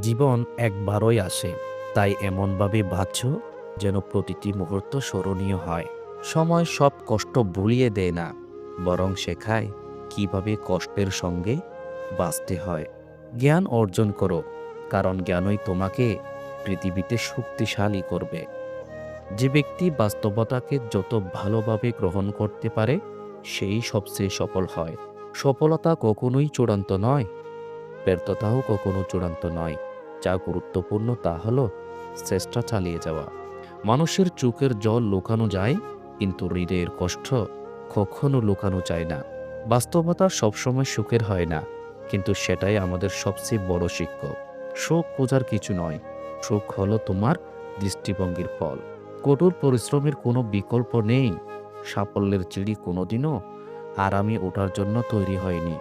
জীবন একবারই আসে। তাই এমনভাবে বাঁচ যেন প্রতিটি মুহূর্ত স্মরণীয় হয়। সময় সব কষ্ট ভুলিয়ে দেয় না, বরং শেখায় কীভাবে কষ্টের সঙ্গে বাঁচতে হয়। জ্ঞান অর্জন করো, কারণ জ্ঞানই তোমাকে পৃথিবীতে শক্তিশালী করবে। যে ব্যক্তি বাস্তবতাকে যত ভালোভাবে গ্রহণ করতে পারে, সেই সবচেয়ে সফল হয়। সফলতা কখনোই চূড়ান্ত নয়। ব্যর্থতাও কখনো চূড়ান্ত নয়। যা গুরুত্বপূর্ণ তা হলো চেষ্টা চালিয়ে যাওয়া। মানুষের চোখের জল লুকানো যায়, কিন্তু হৃদয়ের কষ্ট কখনো লুকানো যায় না। বাস্তবতা সবসময় সুখের হয় না, কিন্তু সেটাই আমাদের সবচেয়ে বড় শিক্ষক। সুখ খোঁজার কিছু নয় সুখ হলো তোমার দৃষ্টিভঙ্গির ফল। কঠোর পরিশ্রমের কোনো বিকল্প নেই, সাফল্যের চিড়ি কোনোদিনও আরামে ওঠার জন্য তৈরি হয়নি।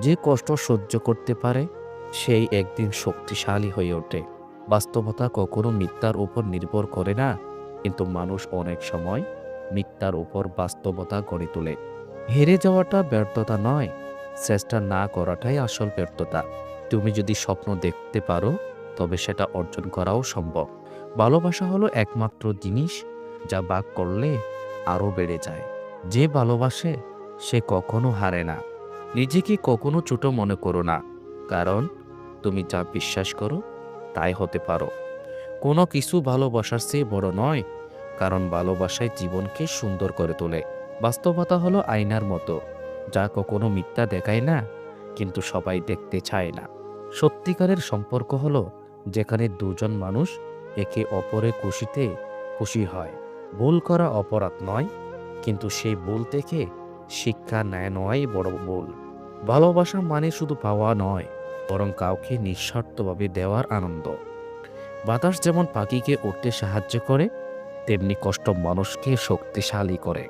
যে কষ্ট সহ্য করতে পারে, সেই একদিন শক্তিশালী হয়ে ওঠে। বাস্তবতা কখনো মিথ্যার উপর নির্ভর করে না, কিন্তু মানুষ অনেক সময় মিথ্যার উপর বাস্তবতা গড়ে তোলে। হেরে যাওয়াটা ব্যর্থতা নয়, চেষ্টা না করাটাই আসল ব্যর্থতা। তুমি যদি স্বপ্ন দেখতে পারো, তবে সেটা অর্জন করাও সম্ভব। ভালোবাসা হলো একমাত্র জিনিস, যা বাক করলে আরও বেড়ে যায়। যে ভালোবাসে, সে কখনো হারে না। নিজেকে কখনো ছোট মনে করো না। কারণ, তুমি যা বিশ্বাস করো, তাই হতে পারো। কোনো কিছু ভালোবাসার চেয়ে বড় নয়, কারণ ভালোবাসায় জীবনকে সুন্দর করে তোলে। বাস্তবতা হলো আয়নার মতো, যা কখনো মিথ্যা দেখায় না, কিন্তু সবাই দেখতে চায় না। সত্যিকারের সম্পর্ক হলো, যেখানে দুজন মানুষ একে অপরের খুশিতে খুশি হয়। ভুল করা অপরাধ নয়, কিন্তু সেই ভুল থেকে শিক্ষা নেয় নয়, বড় ভুল। ভালোবাসা মানে শুধু পাওয়া নয়, বরং কাউকে নিঃস্বার্থভাবে দেওয়ার আনন্দ। বাতাস যেমন পাখিকে উঠতে সাহায্য করে, তেমনি কষ্ট মানুষকে শক্তিশালী করে।